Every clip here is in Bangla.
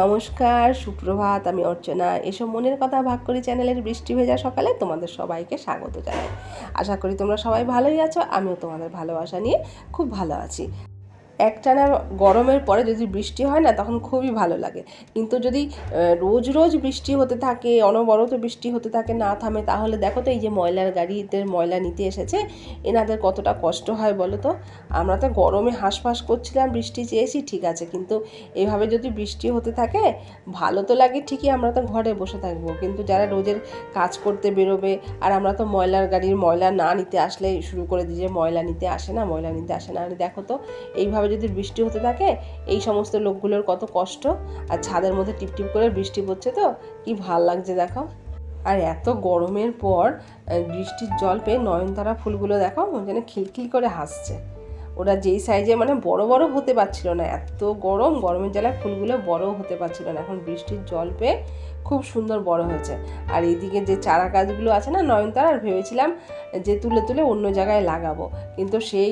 নমস্কার, সুপ্রভাত, আমি অর্চনা। এসব মনের কথা ভাগ করি চ্যানেলের বৃষ্টি ভেজা সকালে তোমাদের সবাইকে স্বাগত জানাই। আশা করি তোমরা সবাই ভালোই আছো, আমিও তোমাদের ভালোবাসা নিয়ে খুব ভালো আছি। একটানা গরমের পরে যদি বৃষ্টি হয় না, তখন খুবই ভালো লাগে। কিন্তু যদি রোজ রোজ বৃষ্টি হতে থাকে, অনবরত বৃষ্টি হতে থাকে, না থামে, তাহলে দেখো তো এই যে ময়লার গাড়িতে ময়লা নিতে এসেছে, এনাদের কতটা কষ্ট হয় বলো তো? আমরা তো গরমে হাঁসফাঁস করছিলাম, বৃষ্টি চেয়েছি, ঠিক আছে। কিন্তু এইভাবে যদি বৃষ্টি হতে থাকে, ভালো তো লাগে ঠিকই, আমরা তো ঘরে বসে থাকব। কিন্তু যারা রোজের কাজ করতে বেরোবে, আর আমরা তো ময়লার গাড়ির ময়লা না নিতে আসলে শুরু করে দিই যে ময়লা নিতে আসে না, ময়লা নিতে আসে না। আর দেখো তো, এইভাবে যদি বৃষ্টি হতে থাকে, এই সমস্ত লোকগুলোর কত কষ্ট। আর ছাদের মধ্যে টিপটিপ করে বৃষ্টি পড়ছে তো, কি ভালো লাগছে দেখো। আর এত গরমের পর বৃষ্টির জল পেয়ে নয়নতারা ফুলগুলো দেখো, যেন খিলখিল করে হাসছে। ওরা যেই সাইজে মানে বড় বড় হতে পারছিল না, এত গরম, গরমের জ্বালায় ফুলগুলো বড় হতে পারছিল না। এখন বৃষ্টির জল পেয়ে খুব সুন্দর বড় হয়েছে। আর এইদিকে যে চারা গাছগুলো আছে না নয়নতারার, ভেবেছিলাম যে তুলে তুলে অন্য জায়গায় লাগাবো। কিন্তু সেই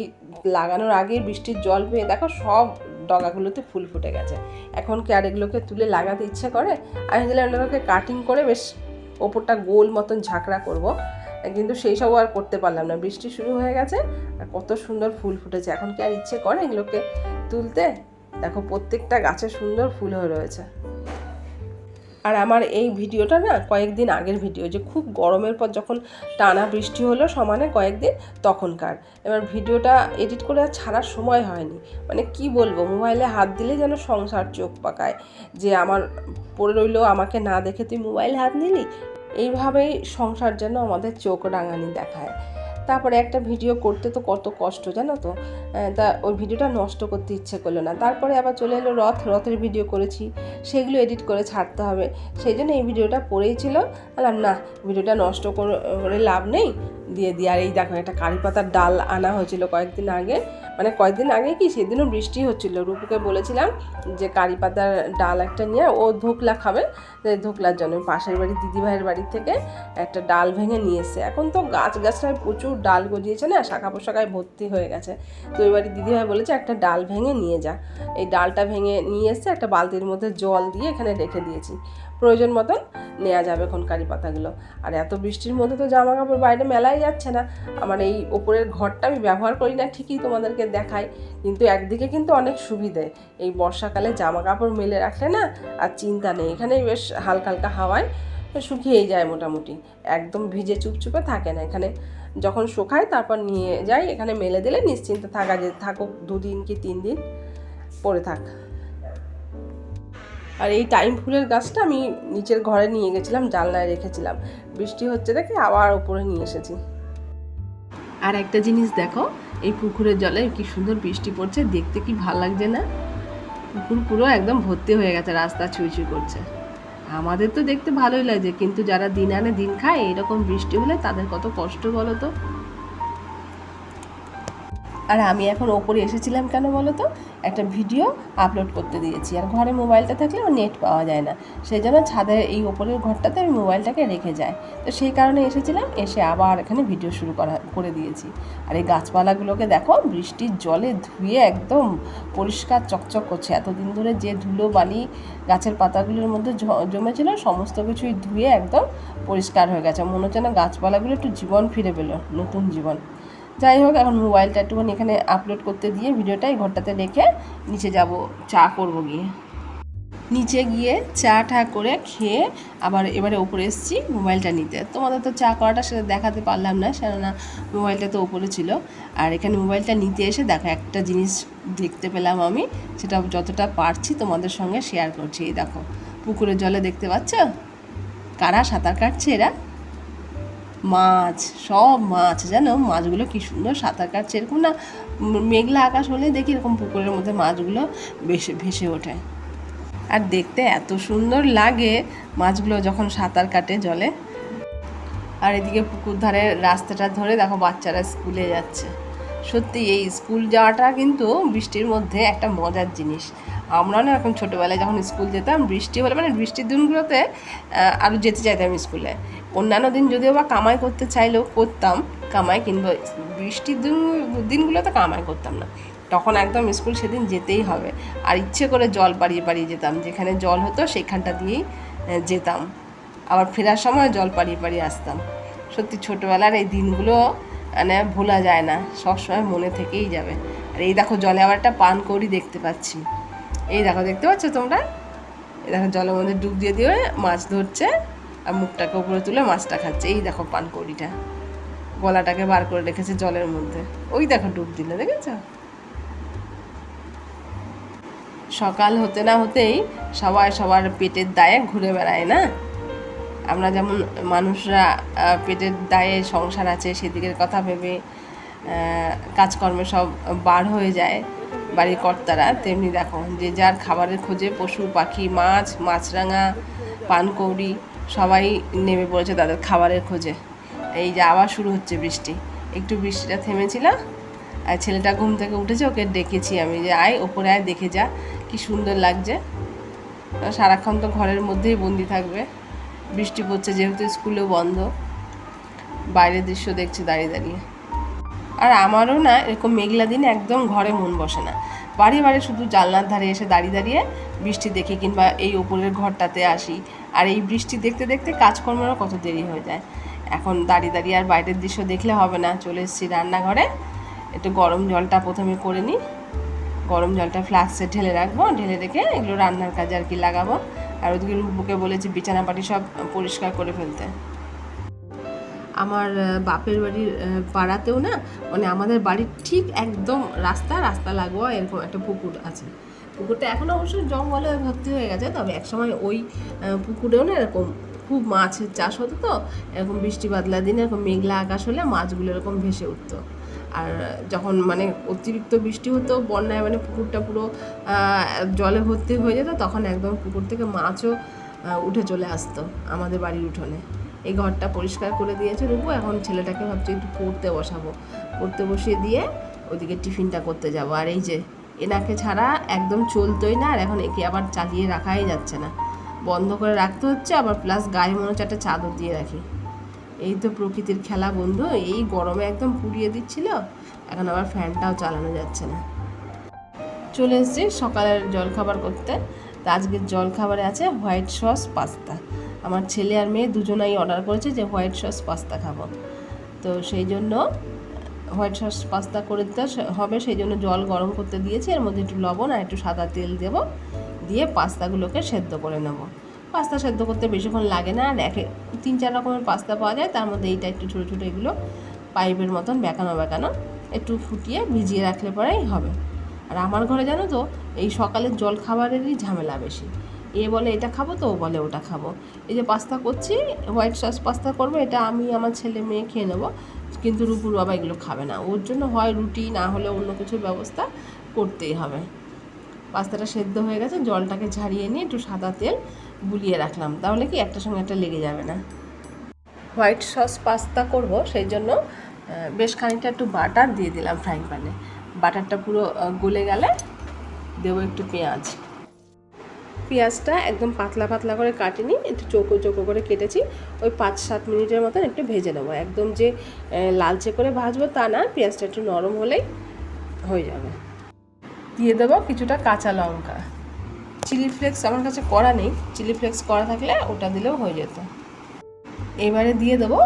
লাগানোর আগেই বৃষ্টির জল পেয়ে দেখো সব ডগাগুলোতে ফুল ফুটে গেছে। এখন কি আর এগুলোকে তুলে লাগাতে ইচ্ছে করে? আমি দিলাম এগুলোকে কাটিং করে বেশ ওপরটা গোল মতন ঝাঁকড়া করব, কিন্তু সেই সব আর করতে পারলাম না। বৃষ্টি শুরু হয়ে গেছে আর কত সুন্দর ফুল ফুটেছে। এখন কি আর ইচ্ছে করে এগুলোকে তুলতে? দেখো প্রত্যেকটা গাছে সুন্দর ফুল হয়ে রয়েছে। আর আমার এই ভিডিওটা না কয়েকদিন আগের ভিডিও, যে খুব গরমের পর যখন টানা বৃষ্টি হলো সমানে কয়েকদিন তখনকার। এবার ভিডিওটা এডিট করে আর ছাড়ার সময় হয়নি। মানে কি বলব, মোবাইলে হাত দিলে যেন সংসার চোখ পাকায়, যে আমার পড়ে রইল, আমাকে না দেখে তুই মোবাইলে হাত নিলি? এইভাবেই সংসার যেন আমাদের চোখ রাঙানি দেখায়। তারপরে একটা ভিডিও করতে তো কত কষ্ট, জানো তো? তা ওই ভিডিওটা নষ্ট করতে ইচ্ছে করল না। তারপরে আবার চলে এলো রথ, রথের ভিডিও করেছি, সেগুলো এডিট করে ছাড়তে হবে। সেই জন্য এই ভিডিওটা পড়েই ছিল। আলাম না, ভিডিওটা নষ্ট করে লাভ নেই, দিয়ে দিয়ে আর এই দেখো, একটা কারি পাতার ডাল আনা হয়েছিল কয়েকদিন আগে। মানে কয়েকদিন আগে কি সেদিনও বৃষ্টি হচ্ছিল। রূপুকে বলেছিলাম যে কারি পাতার ডাল একটা নিয়ে ও ধোকলা খাবে ধোকলার জন্য। পাশের বাড়ি দিদিভাইয়ের বাড়ি থেকে একটা ডাল ভেঙে নিয়ে এসছে। এখন তো গাছ গাছটায় প্রচুর ডাল গজিয়েছে না শাখা পোশাকায় ভর্তি হয়ে গেছে। তো এবারে দিদিভাই বলেছে একটা ডাল ভেঙে নিয়ে যা। এই ডালটা ভেঙে নিয়ে এসছে, একটা বালতির মধ্যে জল দিয়ে এখানে রেখে দিয়েছি। প্রয়োজন মতন নেওয়া যাবে এখন কারি পাতাগুলো। আর এত বৃষ্টির মধ্যে তো জামা কাপড় বাইরে মেলাই যাচ্ছে না। আমার এই ওপরের ঘরটা আমি ব্যবহার করি না, ঠিকই তোমাদেরকে দেখাই। কিন্তু একদিকে কিন্তু অনেক সুবিধে। এই বর্ষাকালে জামা কাপড় মেলে রাখলে না আর চিন্তা নেই। এখানে বেশ হালকা হালকা হাওয়ায় শুকিয়েই যায় মোটামুটি। একদম ভিজে চুপচুপে থাকে না এখানে। যখন শুকায় তারপর নিয়ে যাই, এখানে মেলে দিলে নিশ্চিন্তে থাকা যে, থাকুক দুদিন কি তিন দিন পরে থাক। আর এই টাইম ফুলের গাছটা আমি নিচের ঘরে নিয়ে গেছিলাম, জানলায় রেখেছিলাম। বৃষ্টি হচ্ছে দেখে আবার উপরে নিয়ে এসেছি। আর একটা জিনিস দেখো, এই পুকুরের জলে কি সুন্দর বৃষ্টি পড়ছে, দেখতে কি ভালো লাগছে না? পুকুর পুরো একদম ভর্তি হয়ে গেছে, রাস্তা ছুঁই ছুঁই করছে। আমাদের তো দেখতে ভালোই লাগছে, কিন্তু যারা দিন আনে দিন খায়, এরকম বৃষ্টি হলে তাদের কত কষ্ট বলো তো? আর আমি এখন ওপরে এসেছিলাম কেন বলো তো একটা ভিডিও আপলোড করতে দিয়েছি। আর ঘরে মোবাইলটা থাকলে নেট পাওয়া যায় না। সেই জন্য ছাদের এই ওপরের ঘরটাতে আমি মোবাইলটাকে রেখে যাই। তো সেই কারণে এসেছিলাম, এসে আবার এখানে ভিডিও শুরু করা, করে দিয়েছি। আর এই গাছপালাগুলোকে দেখো, বৃষ্টির জলে ধুয়ে একদম পরিষ্কার চকচক করছে। এতদিন ধরে যে ধুলো বালি গাছের পাতাগুলোর মধ্যে জমেছিল, সমস্ত কিছুই ধুয়ে একদম পরিষ্কার হয়ে গেছে। মনে হচ্ছে না গাছপালাগুলো একটু জীবন ফিরে পেল, নতুন জীবন। যাই হোক, এখন মোবাইলটা একটুখানি এখানে আপলোড করতে দিয়ে ভিডিওটা এই ঘরটাতে রেখে নিচে যাব, চা করব গিয়ে। নিচে গিয়ে চা টা করে খেয়ে আবার এবারে ওপরে এসেছি মোবাইলটা নিতে। তোমাদের তো চা করাটা সেটা দেখাতে পারলাম না, কেননা মোবাইলটা তো ওপরে ছিল। আর এখানে মোবাইলটা নিতে এসে দেখো, একটা জিনিস দেখতে পেলাম আমি, সেটা যতটা পারছি তোমাদের সঙ্গে শেয়ার করছি। এই দেখো, পুকুরের জলে দেখতে পাচ্ছ? কারা সাঁতার কাটছে এরা? মাছ, সব মাছ। যেন মাছগুলো কি সুন্দর সাঁতার কাটছে। এরকম না, মেঘলা আকাশ হলে দেখি এরকম পুকুরের মধ্যে মাছগুলো ভেসে ভেসে ওঠে। আর দেখতে এত সুন্দর লাগে মাছগুলো যখন সাঁতার কাটে জলে। আর এদিকে পুকুর ধারে রাস্তাটা ধরে দেখো বাচ্চারা স্কুলে যাচ্ছে। সত্যি এই স্কুল যাওয়াটা কিন্তু বৃষ্টির মধ্যে একটা মজার জিনিস। আমরা না এখন ছোটোবেলায় যখন স্কুল যেতাম, বৃষ্টি হলে মানে বৃষ্টির দিনগুলোতে আরও যেতে চাইতাম স্কুলে। অন্যান্য দিন যদিও বা কামাই করতে চাইলেও করতাম, কামাই কিংবা বৃষ্টির দিন, দিনগুলোতে কামাই করতাম না। তখন একদম স্কুল সেদিন যেতেই হবে। আর ইচ্ছে করে জল পাড়িয়ে পাড়িয়ে যেতাম। যেখানে জল হতো, সেখানটা দিয়েই যেতাম। আবার ফেরার সময় জল পাড়িয়ে পাড়িয়ে আসতাম। সত্যি ছোটোবেলার এই দিনগুলো মানে ভোলা যায় না। সবসময় মনে থেকেই যাবে। আর এই দেখো জলে আবার একটা পান কৌড়ি দেখতে পাচ্ছি। এই দেখো, দেখতে পাচ্ছ তোমরা? এই দেখো, জলের মধ্যে ডুব দিয়ে দিয়ে মাছ ধরছে আর মুখটাকে উপরে তুলে মাছটা খাচ্ছে। এই দেখো পান কৌড়িটা গলাটাকে বার করে রেখেছে জলের মধ্যে। ওই দেখো, ডুব দিলে, দেখেছ? সকাল হতে না হতেই সবাই সবার পেটের দায়ে ঘুরে বেড়ায়, না? আমরা যেমন মানুষরা পেটের দায়ে সংসার আছে, সেদিকের কথা ভেবে কাজকর্মে সব বার হয়ে যায় বাড়ির কর্তারা, তেমনি দেখো যে যার খাবারের খোঁজে পশু, পাখি, মাছ, মাছরাঙা, পানকৌড়ি সবাই নেমে পড়েছে তাদের খাবারের খোঁজে। এই যে আবার শুরু হচ্ছে বৃষ্টি। একটু বৃষ্টিটা থেমেছিল, আর ছেলেটা ঘুম থেকে উঠেছে, ওকে ডেকেছি আমি যে আয়, ওপরে আয়, দেখে যা, কি সুন্দর লাগছে। সারাক্ষণ তো ঘরের মধ্যেই বন্দি থাকবে। বৃষ্টি পড়ছে যেহেতু স্কুলও বন্ধ। বাইরের দৃশ্য দেখছি দাঁড়িয়ে দাঁড়িয়ে। আর আমারও না এরকম মেঘলা দিন একদম ঘরে মন বসে না। বাড়ি বাড়ি শুধু জানলার ধারে এসে দাঁড়িয়ে দাঁড়িয়ে বৃষ্টি দেখি কিংবা এই ওপরের ঘরটাতে আসি। আর এই বৃষ্টি দেখতে দেখতে কাজকর্মেরও কত দেরি হয়ে যায়। এখন দাঁড়িয়ে দাঁড়িয়ে আর বাইরের দৃশ্য দেখলে হবে না। চলে এসেছি রান্নাঘরে। একটু গরম জলটা প্রথমে করে নিই। গরম জলটা ফ্লাক্সে ঢেলে রাখব। ঢেলে রেখে এগুলো রান্নার কাজে আর কি লাগাবো। আর ওদিকে রূপকে বলেছি বিছানা পাটি সব পরিষ্কার করে ফেলতে। আমার বাপের বাড়ির পাড়াতেও না মানে আমাদের বাড়ির ঠিক একদম রাস্তা রাস্তা লাগোয়া এরকম একটা পুকুর আছে। পুকুরটা এখন অবশ্য জঙ্গলে ভর্তি হয়ে গেছে, তবে একসময় ওই পুকুরেও না এরকম খুব মাছের চাষ হতো তো, এরকম বৃষ্টি বাদলা দিনে এরকম মেঘলা আকাশ হলে মাছগুলো এরকম ভেসে উঠতো। আর যখন মানে অতিরিক্ত বৃষ্টি হতো, বন্যায় মানে পুকুরটা পুরো জলে ভর্তি হয়ে যেত, তখন একদম পুকুর থেকে মাছও উঠে চলে আসতো আমাদের বাড়ির উঠোনে। এই ঘরটা পরিষ্কার করে দিয়েছে রূপু, এখন ছেলেটাকে ভাবছি একটু পড়তে বসাবো। পড়তে বসিয়ে দিয়ে ওদিকে টিফিনটা করতে যাব। আর এই যে এনাকে ছাড়া একদম চলতোই না, আর এখন একে আবার চালিয়ে রাখাই যাচ্ছে না। বন্ধ করে রাখতে হচ্ছে, আবার প্লাস গায়ে মনে হচ্ছে একটা চাদর দিয়ে রাখি। এই তো প্রকৃতির খেলা বন্ধু, এই গরমে একদম পুড়িয়ে দিচ্ছিল, এখন আবার ফ্যানটাও চালানো যাচ্ছে না। চলে এসেছি সকালের জলখাবার করতে। তা আজকের জলখাবারে আছে হোয়াইট সস, পাস্তা। আমার ছেলে আর মেয়ে দুজনাই অর্ডার করেছে যে হোয়াইট সস পাস্তা খাব। তো সেই জন্য হোয়াইট সস পাস্তা করে দিতে হবে, সেই জন্য জল গরম করতে দিয়েছি। এর মধ্যে একটু লবণ আর একটু সাদা তেল দেবো। দিয়ে পাস্তাগুলোকে সেদ্ধ করে নেব। পাস্তা সেদ্ধ করতে বেশিক্ষণ লাগে না। আর একে, তিন চার রকমের পাস্তা পাওয়া যায়। তার মধ্যে এইটা একটু ছোটো ছোটো এগুলো পাইপের মতন বেঁকানো বেঁকানো একটু ফুটিয়ে ভিজিয়ে রাখলে পরেই হবে। আর আমার ঘরে জানো তো, এই সকালের জল খাবারেরই ঝামেলা বেশি। এ বলে এটা খাব, তো ও বলে ওটা খাব। এই যে পাস্তা করছি, হোয়াইট সস পাস্তা করব, এটা আমি, আমার ছেলে মেয়ে খেয়ে নেব। কিন্তু রুপুর বাবা এগুলো খাবে না। ওর জন্য হয় রুটি, না হলে অন্য কিছুর ব্যবস্থা করতেই হবে। পাস্তাটা সেদ্ধ হয়ে গেছে, জলটাকে ঝারিয়ে নিয়ে একটু সাদা তেল বুলিয়ে রাখলাম। তাহলে কি একটা সঙ্গে একটা লেগে যাবে না? হোয়াইট সস পাস্তা করব, সেই জন্য বেশ খানিকটা একটু বাটার দিয়ে দিলাম ফ্রাইং প্যানে। বাটারটা পুরো গলে গেলে দেবো একটু পেঁয়াজ। পেঁয়াজটা একদম পাতলা পাতলা করে কাটিনি, একটু চৌকো চৌকো করে কেটেছি। ওই পাঁচ সাত মিনিটের মতন একটু ভেজে নেব। একদম যে লালচে করে ভাজবো তা না, পেঁয়াজটা একটু নরম হলেই হয়ে যাবে। দিয়ে দেবো কিছুটা কাঁচা লঙ্কা। চিলি ফ্লেক্স আমার কাছে করা নেই, চিলি ফ্লেক্স করা থাকলে ওটা দিলেও হয়ে যেত। এবারে দিয়ে দেবো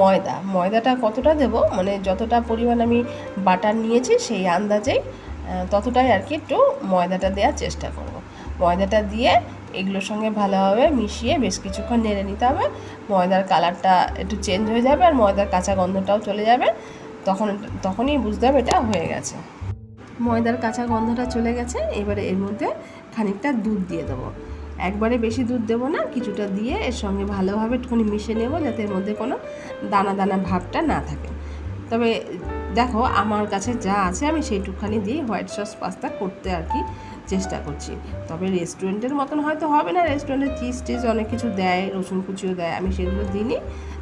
ময়দা। ময়দাটা কতটা দেব? মানে যতটা পরিমাণ আমি বাটার নিয়েছি সেই আন্দাজেই ততটাই আর কি একটু ময়দাটা দেওয়ার চেষ্টা করব। ময়দাটা দিয়ে এগুলোর সঙ্গে ভালোভাবে মিশিয়ে বেশ কিছুক্ষণ নেড়ে নিতে হবে। ময়দার কালারটা একটু চেঞ্জ হয়ে যাবে আর ময়দার কাঁচা গন্ধটাও চলে যাবে। তখন, তখনই বুঝতে হবে এটা হয়ে গেছে। ময়দার কাঁচা গন্ধটা চলে গেছে। এবারে এর মধ্যে খানিকটা দুধ দিয়ে দেবো। একবারে বেশি দুধ দেবো না, কিছুটা দিয়ে এর সঙ্গে ভালোভাবে একটুখানি মিশিয়ে নেব যাতে এর মধ্যে কোনো দানা দানা ভাবটা না থাকে। তবে দেখো, আমার কাছে যা আছে আমি সেইটুকখানি দিয়ে হোয়াইট সস পাস্তা করতে আর কি চেষ্টা করছি। তবে রেস্টুরেন্টের মতন হয়তো হবে না। রেস্টুরেন্টে চিজ টিজ অনেক কিছু দেয়, রসুন কুচিও দেয়, আমি সেগুলো দিইনি।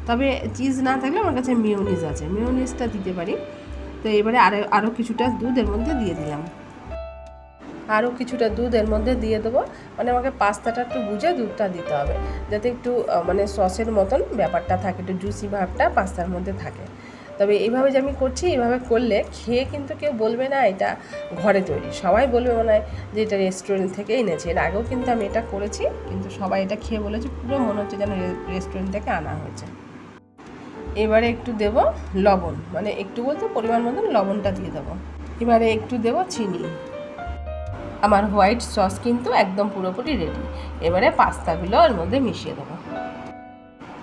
তবে চিজ না থাকলে আমার কাছে মিওনিজ আছে। মিওনিজটা দিতে পারি। তো এবারে আরও আরও কিছুটা দুধের মধ্যে দিয়ে দিলাম। আরও কিছুটা দুধ এর মধ্যে দিয়ে দেবো। মানে আমাকে পাস্তাটা একটু বুঝে দুধটা দিতে হবে। যাতে একটু মানে সসের মতন ব্যাপারটা থাকে, একটু জুসি ভাবটা পাস্তার মধ্যে থাকে। তবে এইভাবে যে আমি করছি এইভাবে করলে খেয়ে কিন্তু কেউ বলবে না এটা ঘরে তৈরি। সবাই বলবে মনে হয় যে এটা রেস্টুরেন্ট থেকে এনেছে। এর আগেও কিন্তু আমি এটা করেছি, কিন্তু সবাই এটা খেয়ে বলেছে, পুরো মনে হচ্ছে যেন রেস্টুরেন্ট থেকে আনা হয়েছে। এবারে একটু দেব লবণ মানে একটু বলতে পরিমাণ মতন লবণটা দিয়ে দেবো। এবারে একটু দেব চিনি। আমার হোয়াইট সস কিন্তু একদম পুরোপুরি রেডি এবারে পাস্তাগুলো এর মধ্যে মিশিয়ে দেবো।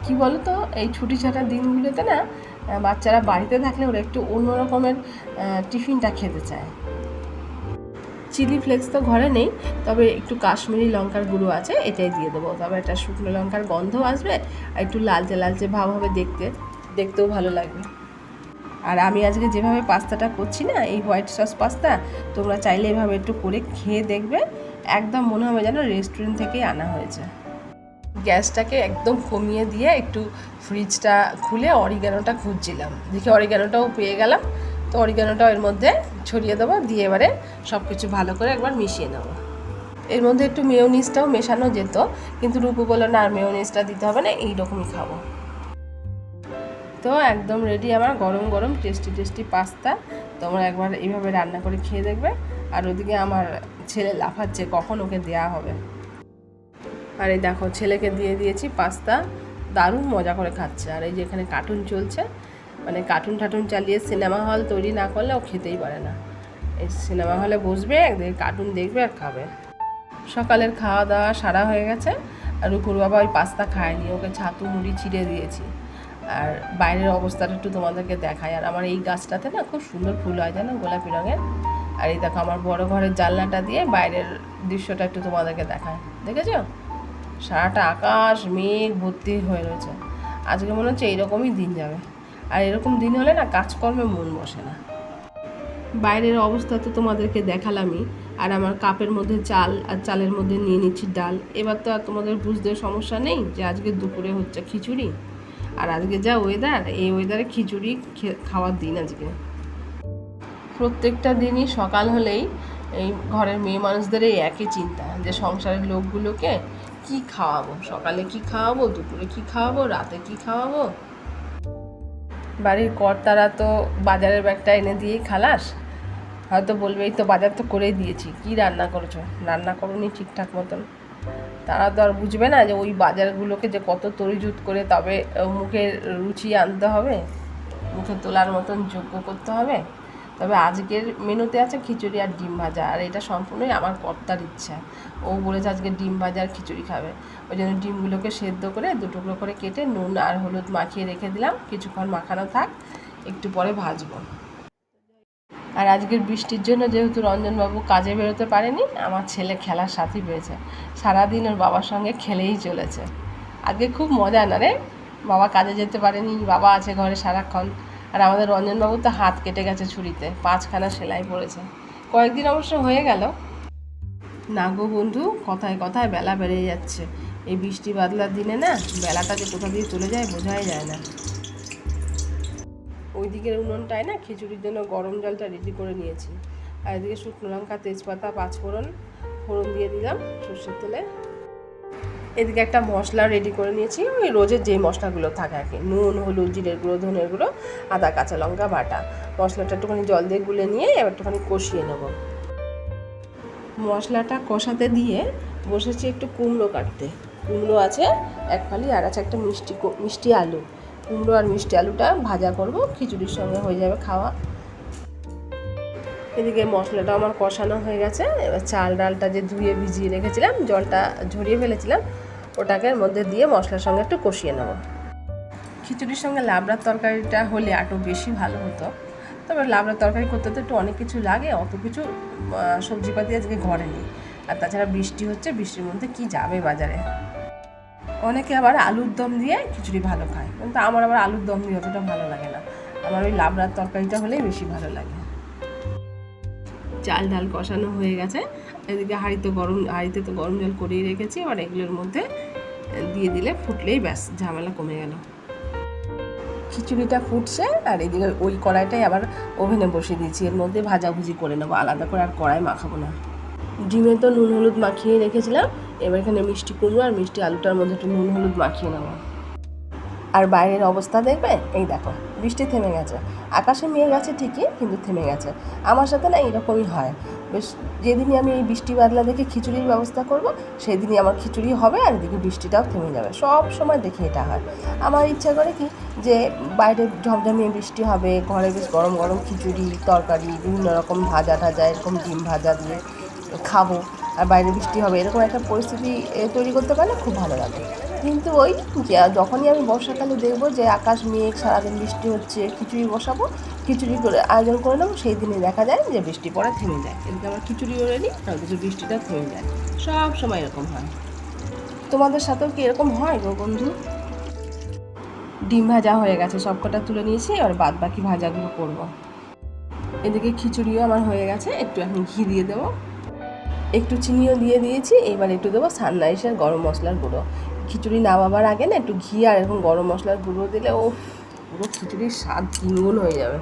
কি বলো তো এই ছুটি ছাটার দিনগুলোতে না বাচ্চারা বাড়িতে থাকলে ওরা একটু অন্য রকমের টিফিনটা খেতে চায়। চিলি ফ্লেক্স তো ঘরে নেই, তবে একটু কাশ্মীরি লঙ্কার গুঁড়ো আছে, এটাই দিয়ে দেবো। তবে একটা শুকনো লঙ্কার গন্ধ আসবে, আর একটু লালচে লালচে ভাব হবে দেখতে, দেখতেও ভালো লাগবে। আর আমি আজকে যেভাবে পাস্তাটা করছি না, এই হোয়াইট সস পাস্তা, তোমরা চাইলে এভাবে একটু করে খেয়ে দেখবে, একদম মনে হবে যেন রেস্টুরেন্ট থেকেই আনা হয়েছে। গ্যাসটাকে একদম কমিয়ে দিয়ে একটু ফ্রিজটা খুলে অরিগ্যানোটা খুঁজছিলাম। দেখি অরিগ্যানোটাও পেয়ে গেলাম। তো অরিগ্যানোটাও এর মধ্যে ছড়িয়ে দেবো, দিয়ে এবারে সব কিছু ভালো করে একবার মিশিয়ে নেব। এর মধ্যে একটু মেয়োনিজটাও মেশানো যেত, কিন্তু রূপু বলল, না আর মেয়োনিজটা দিতে হবে না, এইরকমই খাব। তো একদম রেডি আমার গরম গরম টেস্টি টেস্টি পাস্তা তোমরা একবার এইভাবে রান্না করে খেয়ে দেখবে। আর ওদিকে আমার ছেলে লাফাচ্ছে, কখন ওকে দেয়া হবে? আর এই দেখো, ছেলেকে দিয়ে দিয়েছি পাস্তা। দারুণ মজা করে খাচ্ছে। আর এই যে এখানে কার্টুন চলছে মানে কার্টুন টার্টুন চালিয়ে সিনেমা হল তৈরি না করলে ও খেতেই পারে না। এই সিনেমা হলে বসবে একদিকে কার্টুন দেখবে আর খাবে। সকালের খাওয়া দাওয়া সারা হয়ে গেছে, আর রুকুর বাবা ওই পাস্তা খায়নি, ওকে ছাতু মুড়ি ছিঁড়ে দিয়েছি। আর বাইরের অবস্থাটা একটু তোমাদেরকে দেখাই। আর আমার এই গাছটাতে না খুব সুন্দর ফুল হয় জানো, গোলাপি রঙের? আর এই দেখো, আমার বড় ঘরের জানলাটা দিয়ে বাইরের দৃশ্যটা একটু তোমাদেরকে দেখায় দেখেছ? সারাটা আকাশ, মেঘ ভর্তি হয়ে রয়েছে। আজকে মনে হচ্ছে এইরকমই দিন যাবে। আর এরকম দিন হলে না কাজকর্মে মন বসে না। বাইরের অবস্থা তো তোমাদেরকে দেখালামই। আর আমার কাপের মধ্যে চাল আর চালের মধ্যে নিয়ে নিচ্ছি ডাল। এবার তো আর তোমাদের বুঝতে সমস্যা নেই যে আজকে দুপুরে হচ্ছে খিচুড়ি। আর আজকে যা ওয়েদার এই ওয়েদারে খিচুড়ি খাওয়ার দিন আজকে। প্রত্যেকটা দিনই সকাল হলেই এই ঘরের মেয়ে মানুষদের এই একই চিন্তা যে সংসারের লোকগুলোকে কি খাওয়াবো? সকালে কি খাওয়াবো? দুপুরে কি খাওয়াবো? রাতে কি খাওয়াবো? বাড়ির কর্তারা তো বাজারের ব্যাগটা এনে দিয়েই খালাস। হয়তো বলবে এই তো বাজার তো করেই দিয়েছি, কি রান্না করেছ? রান্না করোনি ঠিকঠাক মতন। তারা তো আর বুঝবে না যে ওই বাজারগুলোকে যে কত তরিজুত করে তবে মুখের রুচি আনতে হবে, মুখে তোলার মতন যোগ্য করতে হবে। তবে আজকের মেনুতে আছে খিচুড়ি আর ডিম ভাজা, আর এটা সম্পূর্ণই আমার কর্তার ইচ্ছা। ও বলেছে আজকে ডিম ভাজা আর খিচুড়ি খাবে। ওই জন্য ডিমগুলোকে সেদ্ধ করে দু টুকরো করে কেটে নুন আর হলুদ মাখিয়ে রেখে দিলাম। কিছুক্ষণ মাখানো থাক, একটু পরে ভাজবো। আর আজকের বৃষ্টির জন্য যেহেতু রঞ্জনবাবু কাজে বেরোতে পারেনি, আমার ছেলে খেলার সাথী পেয়েছে। সারাদিন ওর বাবার সঙ্গে খেলেই চলেছে। আজকে খুব মজা না রে? বাবা কাজে যেতে পারেনি, বাবা আছে ঘরে সারাক্ষণ। আর আমাদের রঞ্জনবাবু তো হাত কেটে গেছে ছুরিতে, পাঁচখানা সেলাই পড়েছে। কয়েকদিন অবশ্য হয়ে গেল। না গো বন্ধু, কথায় কথায় বেলা বেড়ে যাচ্ছে। এই বৃষ্টি বাদলার দিনে না, বেলাটা যে কোথা দিয়ে চলে যায় বোঝাই যায় না। ওই দিকের উনুনটায় না খিচুড়ির জন্য গরম জলটা রেডি করে নিয়েছি। আর এদিকে শুকনো লঙ্কা, তেজপাতা, পাঁচফোড়ন, ফোড়ন দিয়ে দিলাম, সর্ষের তেলে। এদিকে একটা মশলা রেডি করে নিয়েছি। ওই রোজের যেই মশলাগুলো থাকে আর কি, নুন, হলুদ, জিরের গুঁড়ো, ধনের গুঁড়ো, আদা, কাঁচা লঙ্কা, বাটা। মশলাটা একটুখানি জল দিয়ে গুলে নিয়ে এবার একটুখানি কষিয়ে নেব। মশলাটা কষাতে দিয়ে বসেছি একটু কুমড়ো কাটতে। কুমড়ো আছে এক ফালি, আর আছে একটা মিষ্টি মিষ্টি আলু। কুমড়ো আর মিষ্টি আলুটা ভাজা করব, খিচুড়ির সঙ্গে হয়ে যাবে খাওয়া। এদিকে মশলাটা আমার কষানো হয়ে গেছে। এবার চাল ডালটা যে ধুয়ে ভিজিয়ে রেখেছিলাম, জলটা ঝরিয়ে ফেলেছিলাম ওটাকে এর মধ্যে দিয়ে মশলার সঙ্গে একটু কষিয়ে নেব। খিচুড়ির সঙ্গে লাবড়ার তরকারিটা হলে আরও বেশি ভালো হতো। তবে লাবড়ার তরকারি করতে তো একটু অনেক কিছু লাগে, অত কিছু সবজিপাতি আজকে ঘরে নেই। আর তাছাড়া বৃষ্টি হচ্ছে, বৃষ্টির মধ্যে কি যাবে বাজারে? অনেকে আবার আলুর দম দিয়ে খিচুড়ি ভালো খায়, কিন্তু আমার আবার আলুর দম দিয়ে অতটা ভালো লাগে না। আমার ওই লাবড়ার তরকারিটা হলেই বেশি ভালো লাগে। চাল ডাল কষানো হয়ে গেছে। এদিকে হাঁড়িতে গরম, হাঁড়িতে তো গরম জল করেই রেখেছি, এবার এগুলোর মধ্যে দিয়ে দিলে ফুটলেই ব্যাস, ঝামেলা কমে গেল। খিচুড়িটা ফুটছে আর এদিকে ওই কড়াইটাই আবার ওভেনে বসিয়ে দিয়েছি। এর মধ্যে ভাজাভুজি করে নেব, আলাদা করে আর কড়াই মাখাবো না। ডিমে তো নুন, হলুদ মাখিয়ে রেখেছিলাম। এবার এখানে মিষ্টি কুমড়ো আর মিষ্টি আলুটার মধ্যে একটু নুন, হলুদ মাখিয়ে নেব। আর বাইরের অবস্থা দেখবে? এই দেখো। বৃষ্টি থেমে গেছে। আকাশে মেঘ আছে ঠিকই, কিন্তু থেমে গেছে। আমার সাথে না এরকমই হয়। বেশ, যেদিনই আমি এই বৃষ্টি বাদলা দেখে খিচুড়ির ব্যবস্থা করব, সেদিনই আমার খিচুড়ি হবে আর এদিকে বৃষ্টিটাও থেমে যাবে। সব সময় দেখে এটা হয়। আমার ইচ্ছা করে কি যে, বাইরে ঝমঝমিয়ে বৃষ্টি হবে, ঘরে বেশ গরম গরম খিচুড়ি, তরকারি, বিভিন্ন রকম ভাজা টাজা এরকম ডিম ভাজা দিয়ে খাব। আর বাইরে বৃষ্টি হবে, এরকম একটা পরিস্থিতি তৈরি করতে পারলে খুব ভালো লাগে। কিন্তু ওই যখনই আমি বর্ষাকালে দেখব যে আকাশ, মেঘ, সারাদিন বৃষ্টি হচ্ছে, খিচুড়ি বসাবো, খিচুড়ি করে আয়োজন করে নেব, সেই দিনে দেখা যায় যে বৃষ্টি পড়ে, থেমে যায়। এদিকে আমার খিচুড়িও রেডি আর কিছু বৃষ্টিটা থেমে যায়। সব সময় এরকম হয়। তোমাদের সাথেও কি এরকম হয় গো বন্ধু? ডিম ভাজা হয়ে গেছে, সব কটা তুলে নিয়েছি, আর বাদ বাকি ভাজাগুলো করব। এদিকে খিচুড়িও আমার হয়ে গেছে, একটু এখন ঘি দিয়ে দেবো। একটু চিনিও দিয়ে দিয়েছি এবার একটু দেবো সানরাইসের গরম মশলার গুঁড়ো। খিচুড়ি নামাবার আগে না একটু ঘি আর এরকম গরম মশলার গুঁড়ো দিলে ও পুরো খিচুড়ির স্বাদ তিনগুণ হয়ে যাবে।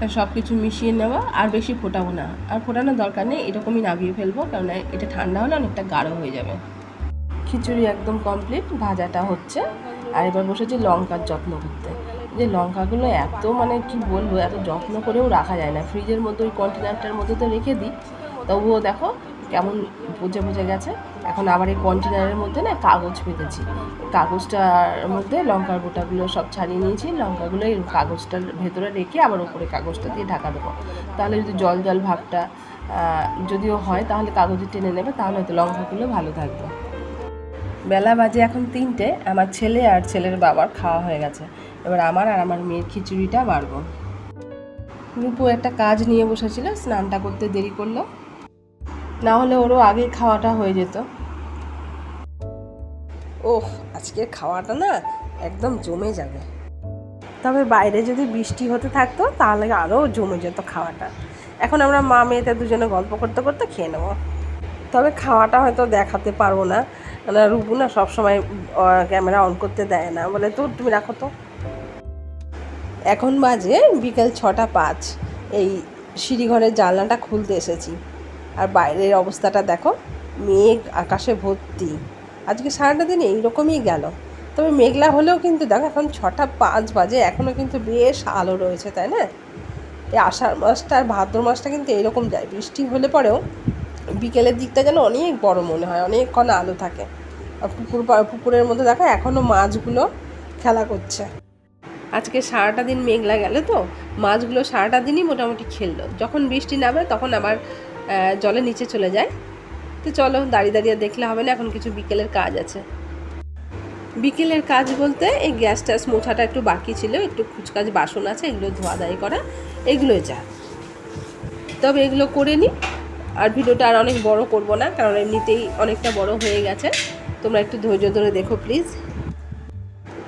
আর সব কিছু মিশিয়ে নেওয়া, আর বেশি ফোটাবো না। আর ফোটানোর দরকার নেই, এরকমই নামিয়ে ফেলব কারণ এটা ঠান্ডা হলে অনেকটা গাঢ় হয়ে যাবে। খিচুড়ি একদম কমপ্লিট ভাজাটা হচ্ছে। আর এবার বসেছি লঙ্কার যত্ন করতে। যে লঙ্কাগুলো এত মানে কি বলব, এত যত্ন করেও রাখা যায় না। ফ্রিজের মধ্যে ওই কন্টেনারটার মধ্যে তো রেখে দিই। তবুও দেখো কেমন বুঝে বুঝে গেছে। এখন আবার এই কন্টেনারের মধ্যে না কাগজ পেতেছি। কাগজটার মধ্যে লঙ্কার গোটাগুলো সব ছাড়িয়ে নিয়েছি। লঙ্কাগুলো এই কাগজটার ভেতরে রেখে আবার উপরে কাগজটা দিয়ে ঢাকা দেবো। তাহলে যদি জল জল ভাবটা যদিও হয়, তাহলে কাগজে টেনে নেবে, তাহলে হয়তো লঙ্কাগুলো ভালো থাকবে। বেলা বাজে এখন তিনটে, আমার ছেলে আর ছেলের বাবার খাওয়া হয়ে গেছে। এবার আমার আর আমার মেয়ের খিচুড়িটা বাড়বো। রূপু একটা কাজ নিয়ে বসেছিল, স্নানটা করতে দেরি করল। না হলে ওরও আগে খাওয়াটা হয়ে যেত। ওহ আজকের খাওয়াটা না একদম জমে যাবে। তবে বাইরে যদি বৃষ্টি হতে থাকতো তাহলে আরও জমে যেত খাওয়াটা। এখন আমরা মা মেয়েতে দুজনে গল্প করতে করতে খেয়ে নেব। তবে খাওয়াটা হয়তো দেখাতে পারব না। মানে রূপু না সবসময় ক্যামেরা অন করতে দেয় না। বলে তো তুমি রাখো তো। এখন বাজে বিকেল ছটা পাঁচ। এই সিঁড়িঘরের জানলাটা খুলতে এসেছি। আর বাইরের অবস্থাটা দেখো, মেঘ আকাশে ভর্তি। আজকে সারাটা দিন এইরকমই গেল। তবে মেঘলা হলেও কিন্তু দেখো, এখন ছটা পাঁচ বাজে এখনও কিন্তু বেশ আলো রয়েছে, তাই না? এই আষাঢ় মাসটা আর ভাদ্র মাসটা কিন্তু এরকম যায়। বৃষ্টি হলে পরেও বিকেলের দিকটা যেন অনেক বড় মনে হয়, অনেকক্ষণ আলো থাকে। আর পুকুর পুকুরের মধ্যে দেখো এখনও মাছগুলো খেলা করছে। আজকে সারাটা দিন মেঘলা গেলে তো? মাছগুলো সারাটা দিনই মোটামুটি খেললো। যখন বৃষ্টি নামে, তখন আবার জলে নিচে চলে যায়। তো চলো দাঁড়িয়ে দাঁড়িয়ে দেখলে হবে না, এখন কিছু বিকেলের কাজ আছে। বিকেলের কাজ বলতে এই গ্যাস ট্যাস মোছাটা একটু বাকি ছিল, একটু কুচকাজ বাসন আছে, এগুলো ধোয়া দায়ী করা, এগুলোই যা। তবে এগুলো করে নিই আর ভিডিওটা আর অনেক বড় করব না, কারণ এমনিতেই অনেকটা বড় হয়ে গেছে। তোমরা একটু ধৈর্য ধরে দেখো, প্লিজ।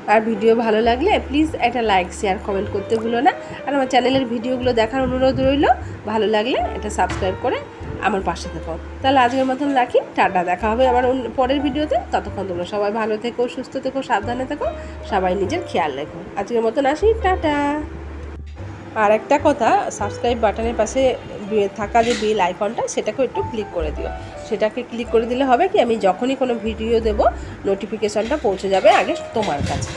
আর ভিডিও ভালো লাগলে প্লিজ একটা লাইক শেয়ার কমেন্ট করতে ভুলো না। আর আমার চ্যানেলের ভিডিওগুলো দেখার অনুরোধ রইল। ভালো লাগলে এটা সাবস্ক্রাইব করে আমার পাশে থেকো। তাহলে আজকের মতন রাখি। টাটা, দেখা হবে অন্য- পরের ভিডিওতে। ততক্ষণ তোমরা সবাই ভালো থেকো, সুস্থ থেকো, সাবধানে থেকো। সবাই নিজের খেয়াল রেখো। আজকের মতন আসি। টাটা। আর একটা কথা সাবস্ক্রাইব বাটনের পাশে থাকা যে বেল আইকনটা সেটাকেও একটু ক্লিক করে দিও। সেটাকে ক্লিক করে দিলে হবে কি, আমি যখনই কোনো ভিডিও দেব নোটিফিকেশনটা পৌঁছে যাবে আগে তোমার কাছে।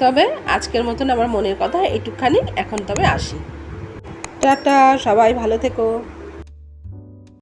তবে আজকের মতন আমার মনের কথা এইটুকখানি এখন তবে আসি। টাটা, সবাই ভালো থেকো।